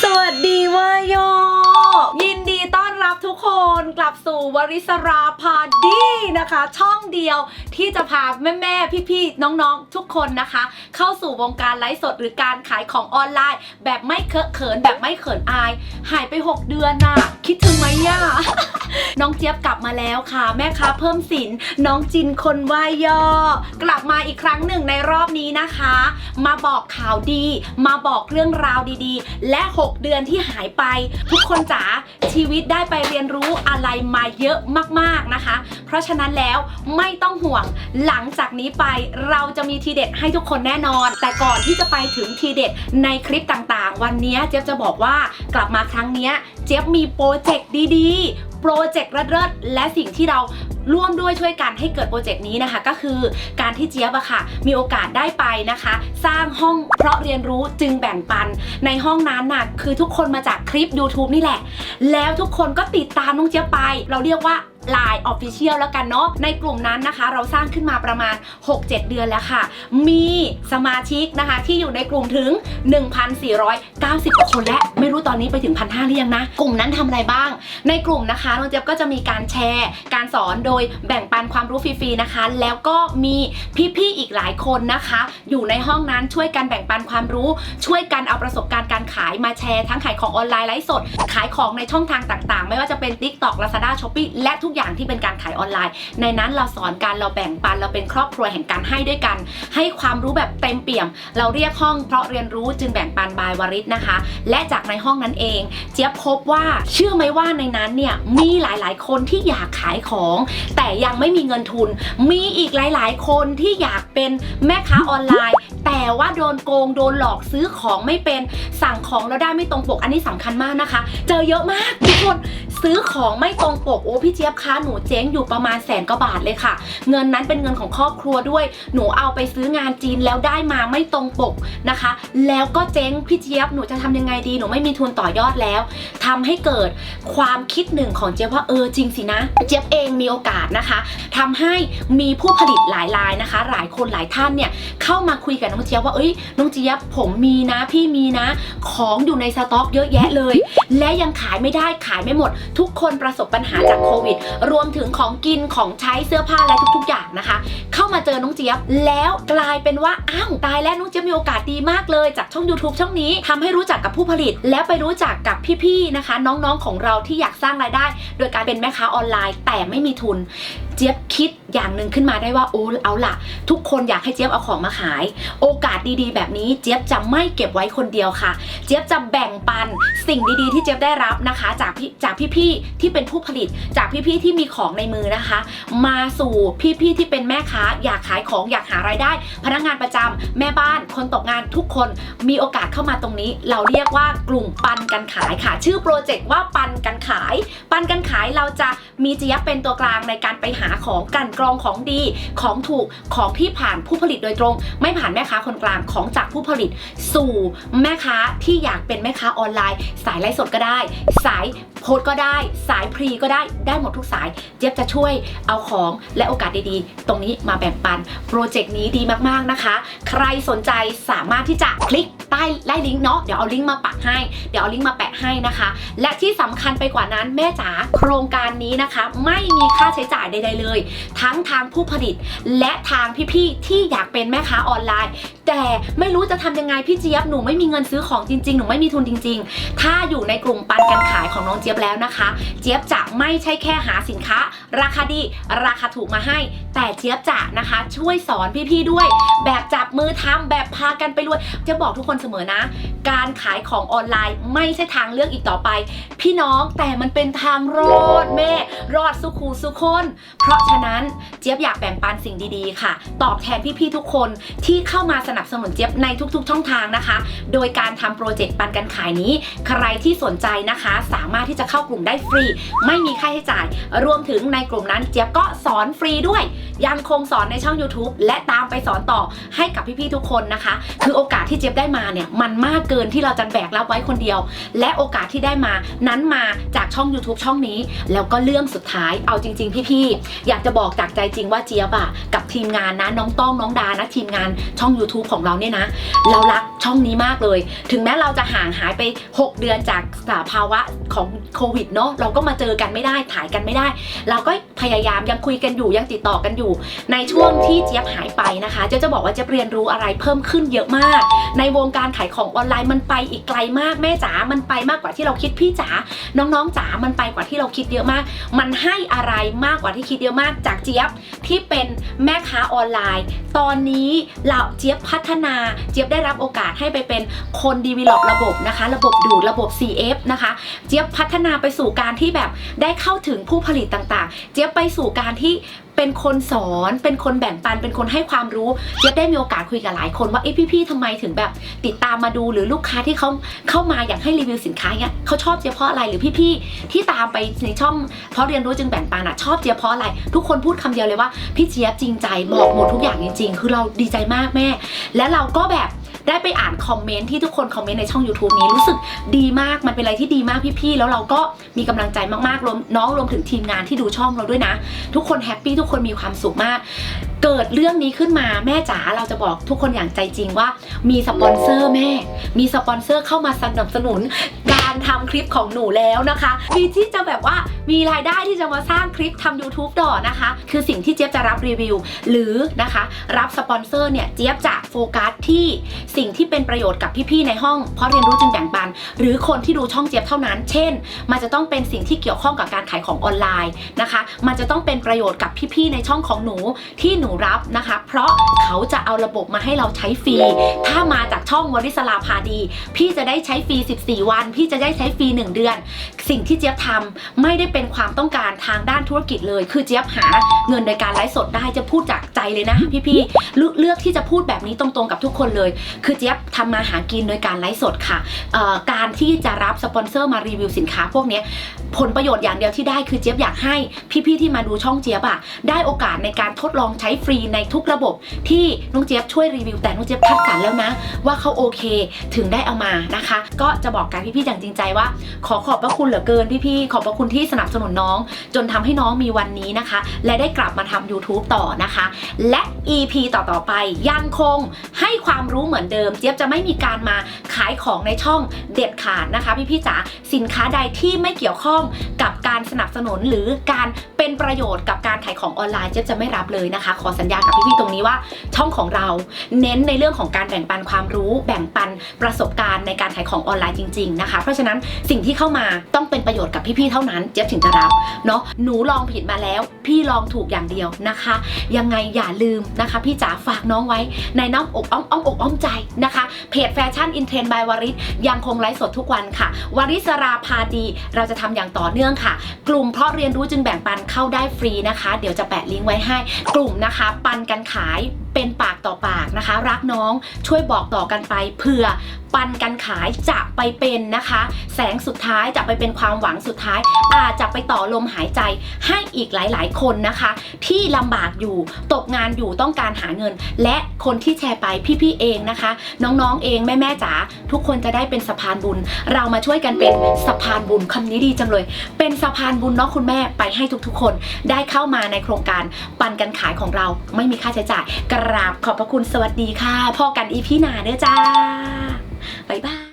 สวัสดีวายโนกลับสู่วริสราพาดีนะคะ ช่องเดียวที่จะพาแม่แม่ๆพี่ๆน้องๆ ทุกคนนะคะ เข้าสู่วงการไลฟ์สดหรือการขายของออนไลน์ แบบไม่เคอะเขินแบบไม่เขินอาย หายไป 6 เดือนน่ะ คิดถึงไหมย่าน้องเจี๊ยบกลับมาแล้วค่ะ แม่ค้าเพิ่มสินน้องจินคนวายย่อกลับมาอีกครั้งหนึ่งในรอบนี้นะคะ มาบอกข่าวดี มาบอกเรื่องราวดีๆ และ 6 เดือนที่หายไป ทุกคนจ๋าชีวิตได้ไปเรียนรู้อะไรมาเยอะมากๆนะคะ เพราะฉะนั้นแล้วไม่ต้องห่วงหลังจากนี้ไปเราจะมีทีเด็ดให้ทุกคนแน่นอน แต่ก่อนที่จะไปถึงทีเด็ดในคลิปต่างๆ วันนี้เจ๊ยบจะบอกว่ากลับมาครั้งนี้เจ๊ยบมีโปรเจกต์ดีๆ โปรเจกต์เลิศๆและสิ่งที่เราร่วมด้วยช่วยกันให้เกิดโปรเจกต์นี้นะคะ ก็คือการที่เจี๊ยบอะค่ะ มีโอกาสได้ไปนะคะ สร้างห้องเพราะเรียนรู้จึงแบ่งปัน ในห้องนั้นน่ะคือทุกคนมาจากคลิป YouTube นี่แหละ แล้วทุกคนก็ติดตามน้องเจี๊ยบไป เราเรียกว่า Line Official แล้วกันเนาะในกลุ่มนั้นนะคะ เราสร้างขึ้นมาประมาณ 6-7 เดือนแล้วค่ะ มีสมาชิกนะคะที่อยู่ในกลุ่มถึง 1,490กว่าคนและไม่รู้ตอนนี้ไปถึง1,500หรือยังนะ กลุ่มนั้นทำอะไรบ้าง ในกลุ่มนะคะน้องเจี๊ยบก็จะมีการแชร์ การสอนโดยแบ่งปันความรู้ฟรีๆนะคะ แล้วก็มีพี่ๆอีกหลายคนนะคะ อยู่ในห้องนั้นช่วยกันแบ่งปันความรู้ ช่วยกันเอาประสบการณ์การขายมาแชร์ ทั้งขายของออนไลน์ไลฟ์สด ขายของในช่องทางต่างๆ ไม่ว่าจะเป็น TikTok Lazada Shopee และทุกอย่างที่เป็นการขายออนไลน์ ในนั้นเราสอนกันเราแบ่งปันเราเป็นครอบครัวแห่งการให้ด้วยกัน ให้ความรู้แบบเต็มเปี่ยม เราเรียกห้องเพราะเรียนรู้จึงแบ่งปันบายวริศนะคะ และจากในห้องนั้นเอง เจี๊ยบพบว่าเชื่อไหมว่าในนั้นเนี่ยมีหลายๆ คนที่อยากขายของ แต่ยังไม่มีเงินทุน มีอีกหลาย ๆ คนที่อยากเป็นแม่ค้าออนไลน์ แต่ว่าโดนโกงโดนหลอกซื้อของไม่เป็นสั่งของแล้วได้ไม่ตรงปกอันนี้สำคัญมากนะคะ เจอเยอะมากทุกคนซื้อของไม่ตรงปกโอ้พี่เจี๊ยบคะหนูเจ๊งอยู่ประมาณแสนกว่าบาทเลยค่ะ เงินนั้นเป็นเงินของครอบครัวด้วย หนูเอาไปซื้องานจีนแล้วได้มาไม่ตรงปกนะคะ แล้วก็เจ๊งพี่เจี๊ยบหนูจะทำยังไงดีหนูไม่มีทุนต่อยอดแล้วทำให้เกิดความคิดหนึ่งของเจี๊ยบว่าเออจริงสินะ เจี๊ยบเองมีโอกาสนะคะทำให้มีผู้ผลิตหลายรายนะคะ หลายคนหลายท่านเนี่ยเข้ามาคุยกับน้องเจี๊ยบว่าเอ้ยน้องเจี๊ยบผมมีนะพี่มีนะ ของอยู่ในสต็อกเยอะแยะเลย และยังขายไม่ได้ขายไม่หมด ทุกคนประสบปัญหาจากโควิด รวมถึงของกินของใช้เสื้อผ้าและทุกๆ อย่างนะคะ เข้ามาเจอน้องเจี๊ยบ แล้วกลายเป็นว่าอ้าวตายแล้วน้องเจี๊ยบมีโอกาสดีมากเลย จากช่อง YouTube ช่องนี้ทำให้รู้จักกับผู้ผลิต แล้วไปรู้จักกับพี่ๆนะคะ น้องๆของเราที่อยากสร้างรายได้ โดยการเป็นแม่ค้าออนไลน์แต่ไม่มีทุนเจี๊ยบคิดอย่างหนึ่งขึ้นมาได้ว่าโอ้เอาล่ะทุกคนอยากให้เจี๊ยบเอาของมาขาย โอกาสดีๆ แบบนี้เจี๊ยบจะไม่เก็บไว้คนเดียวค่ะ เจี๊ยบจะแบ่งปันสิ่งดีๆ ที่เจี๊ยบได้รับนะคะ จากพี่จากพี่ๆที่เป็นผู้ผลิตจากพี่ๆที่มีของในมือนะคะ มาสู่พี่ๆที่เป็นแม่ค้า อยากขายของอยากหารายได้ พนักงานประจำแม่บ้านคนตกงานทุกคนมีโอกาสเข้ามาตรงนี้ เราเรียกว่ากลุ่มปันกันขายค่ะ ชื่อโปรเจกต์ว่าปันกันขาย ปันกันขายเราจะมีเจี๊ยบเป็นตัวกลางในการไปหาของกันกรองของดีของถูกของที่ผ่านผู้ผลิตโดยตรง ไม่ผ่านแม่ค้าคนกลางของจากผู้ผลิต สู่แม่ค้าที่อยากเป็นแม่ค้าออนไลน์ สายไลฟ์สดก็ได้ สายโพสก็ได้ สายพรีก็ได้ได้หมดทุกสาย เจี๊ยบจะช่วยเอาของและโอกาสดีๆ ตรงนี้มาแบ่งปัน โปรเจกต์นี้ดีมากๆนะคะ ใครสนใจสามารถที่จะคลิก ใต้ไล่ลิงก์เนาะเดี๋ยวเอาลิงก์มาปักให้ เดี๋ยวเอาลิงก์มาแปะให้นะคะ และที่สำคัญไปกว่านั้นแม่จ๋าโครงการนี้นะคะ ไม่มีค่าใช้จ่ายใดๆเลย ทั้งทางผู้ผลิต และทางพี่ๆที่อยากเป็นแม่ค้าออนไลน์แต่ไม่รู้จะทำยังไงพี่เจี๊ยบหนูไม่มีเงินซื้อของจริงๆ หนูไม่มีทุนจริง ๆ ถ้าอยู่ในกลุ่มปันการขายของน้องเจี๊ยบแล้วนะคะ เจี๊ยบจะไม่ใช่แค่หาสินค้า ราคาดีราคาถูกมาให้ แต่เจี๊ยบจะนะคะ ช่วยสอนพี่ๆด้วย แบบจับมือทำแบบพากันไปรวยจะบอกทุกคนเสมอนะ การขายของออนไลน์ไม่ใช่ทางเลือกอีกต่อไป พี่น้องแต่มันเป็นทางรอดแม่ รอดสุขูสุคน เพราะฉะนั้นเจี๊ยบอยากแบ่งปันสิ่งดีๆ ค่ะ ตอบแทนพี่ๆทุกคนที่เข้ามาสนับสนุนเจี๊ยบในทุกๆ ช่องทางนะคะ โดยการทำโปรเจกต์ปันกันขายนี้ ใครที่สนใจนะคะ สามารถที่จะเข้ากลุ่มได้ฟรี ไม่มีค่าใช้จ่าย รวมถึงในกลุ่มนั้นเจี๊ยบก็สอนฟรีด้วย ยังคงสอนในช่อง YouTube และตามไปสอนต่อให้กับพี่ๆทุกคนนะคะ คือโอกาสที่เจี๊ยบได้มาเนี่ยมันมากเกินที่เราจะแบกรับไว้คนเดียว และโอกาสที่ได้มานั้นมาจากช่อง YouTube ช่องนี้ แล้วก็เรื่องสุดท้ายเอาจริง ๆ พี่ๆอยากจะบอกจากใจจริงว่าเจี๊ยบอะกับ ทีมงานนะน้องต้องน้องดานะทีมงานช่อง YouTube ของเราเนี่ยนะ เรารัก ช่องนี้มากเลย ถึงแม้เราจะห่างหายไป 6 เดือนจากสภาวะของโควิดเนาะเราก็มาเจอกันไม่ได้ถ่ายกันไม่ได้ เราก็พยายามยังคุยกันอยู่ยังติดต่อกันอยู่ ในช่วงที่เจี๊ยบหายไปนะคะเจ๊จะบอกว่าเจี๊เรียนรู้อะไรเพิ่มขึ้นเยอะมาก ในวงการขายของออนไลน์มันไปอีกไกลมากแม่จ๋ามันไปมากกว่าที่เราคิดพี่จ๋าน้องๆจ๋ามันไปกว่าที่เราคิดเยอะมาก มันให้อะไรมากกว่าที่คิดเยอะมากจากเจี๊ยบที่เป็นแม่ค้าออนไลน์ ตอนนี้เราเจี๊ยบพัฒนาเจี๊ยบได้รับโอกาสให้ไปเป็นคนดีวีลอประบบนะคะ ระบบดูดระบบ CF นะคะ เจี๊ยบพัฒนาไปสู่การที่แบบได้เข้าถึงผู้ผลิตต่างๆ เจี๊ยบไปสู่การที่เป็นคนสอน เป็นคนแบ่งปัน เป็นคนให้ความรู้ เจี๊ยบได้มีโอกาสคุยกับหลายคนว่าเอ้พี่ๆทำไมถึงแบบติดตามมาดูหรือลูกค้าที่เขาเข้ามาอยากให้รีวิวสินค้าเนี้ยเขาชอบเจี๊ยบเพราะอะไรหรือพี่ๆที่ตามไปในช่องเพราะเรียนรู้จึงแบ่งปันอะชอบเจี๊ยบเพราะอะไร ทุกคนพูดคำเดียวเลยว่าพี่เจี๊ยบจริงใจบอกหมดทุกอย่างจริง ๆ คือเราดีใจมากแม่ และเราก็แบบ ได้ไปอ่านคอมเมนต์ที่ทุกคนคอมเมนต์ในช่อง YouTube นี้รู้สึกดีมากมันเป็นอะไรที่ดีมากพี่ๆแล้วเราก็มีกำลังใจมากๆรวมน้องรวมถึงทีมงานที่ดูช่องเราด้วยนะ ทุกคนแฮปปี้ทุกคนมีความสุขมาก เกิดเรื่องนี้ขึ้นมาแม่จ๋าเราจะบอกทุกคนอย่างใจจริงว่า มีสปอนเซอร์แม่ มีสปอนเซอร์เข้ามาสนับสนุนการทำคลิปของหนูแล้วนะคะมีที่จะแบบว่ามีรายได้ที่จะมาสร้างคลิปทำ YouTube ต่อนะคะ คือสิ่งที่เจี๊ยบจะรับรีวิว หรือนะคะ รับสปอนเซอร์เนี่ยเจี๊ยบจะโฟกัสที่สิ่งที่เป็นประโยชน์กับพี่ๆในห้อง เพราะเรียนรู้จึงแบ่งปัน หรือคนที่ดูช่องเจี๊ยบเท่านั้น เช่น มันจะต้องเป็นสิ่งที่เกี่ยวข้องกับการขายของออนไลน์นะคะ มันจะต้องเป็นประโยชน์กับพี่ๆในช่องของหนูที่หนูรับนะคะ เพราะเขาจะเอาระบบมาให้เราใช้ฟรี ถ้ามาจากช่องวริศลาพาดี พี่จะได้ใช้ฟรี 14 วัน พี่จะได้ใช้ฟรี 1 เดือน สิ่งที่เจี๊ยบทำไม่ได้เป็นความต้องการทางด้านธุรกิจเลย คือเจี๊ยบหาเงินโดยการไลฟ์สดได้จะพูดจากใจเลยนะพี่ๆเลือกที่จะพูดแบบนี้ตรงๆกับทุกคนเลยคือเจี๊ยบทำมาหากินโดยการไลฟ์สดค่ะ การที่จะรับสปอนเซอร์มารีวิวสินค้าพวกนี้ผลประโยชน์อย่างเดียวที่ได้คือเจี๊ยบอยากให้พี่ๆที่มาดูช่องเจี๊ยบอะได้โอกาสในการทดลองใช้ฟรีในทุกระบบ ที่น้องเจี๊ยบช่วยรีวิว แต่น้องเจี๊ยบคัดสรรแล้วนะ ว่าเขาโอเคถึงได้เอามานะคะ ก็จะบอกกันพี่ๆอย่างจริงใจว่า ขอขอบพระคุณเหลือเกินพี่ๆขอบพระคุณที่สนับสนุนน้อง จนทำให้น้องมีวันนี้นะคะ และได้กลับมาทำ YouTube ต่อนะคะ และ EP ต่อๆไปยังคงให้ความรู้เหมือนเดิมเจี๊ยบจะไม่มีการมาขายของในช่องเด็ดขาดนะคะ พี่ๆจ๋าสินค้าใดที่ไม่เกี่ยวข้องกับการสนับสนุนหรือการเป็นประโยชน์กับการขายของออนไลน์เจี๊ยบจะไม่รับเลยนะคะ ขอสัญญากับพี่ๆตรงนี้ว่า ช่องของเราเน้นในเรื่องของการแบ่งปันความรู้ แบ่งปันประสบการณ์ในการขายของออนไลน์จริงๆนะคะเพราะฉะนั้นสิ่งที่เข้ามาต้องเป็นประโยชน์กับพี่ๆเท่านั้น เจี๊ยบถึงจะรับเนาะหนูลองผิดมาแล้ว พี่ลองถูกอย่างเดียวนะคะ ยังไงอย่าลืมนะคะ พี่จ๋าฝากน้องไว้ในน้อมอกอ้อมอ้อมอกอ้อมใจนะคะ เพจแฟชั่นอินเทรนด์บายวาริสยังคงไลฟ์สดทุกวันค่ะ วาริสราพาดีเราจะทำอย่างต่อเนื่องค่ะ กลุ่มเพราะเรียนรู้จึงแบ่งปันเข้าได้ฟรีนะคะ เดี๋ยวจะแปะลิงก์ไว้ให้ กลุ่มนะคะ ปันกันขาย เป็นปากต่อปากนะคะ รักน้องช่วยบอกต่อกันไปเผื่อปันกันขายจะไปเป็นนะคะ แสงสุดท้ายจะไปเป็นความหวังสุดท้าย อาจจะไปต่อลมหายใจให้อีกหลาย ๆ คนนะคะ ที่ลำบากอยู่ตกงานอยู่ต้องการหาเงิน และคนที่แชร์ไปพี่ๆเองนะคะ น้องๆเองแม่ๆจ๋าทุกคนจะได้เป็นสะพานบุญ เรามาช่วยกันเป็นสะพานบุญคำนี้ดีจังเลย เป็นสะพานบุญเนาะคุณแม่ไปให้ทุกๆ คน ได้เข้ามาในโครงการปันกันขายของเราไม่มีค่าใช้จ่ายกราบขอบพระคุณสวัสดีค่ะพอกันอีพี่หนาเด้อจ้า บ๊ายบาย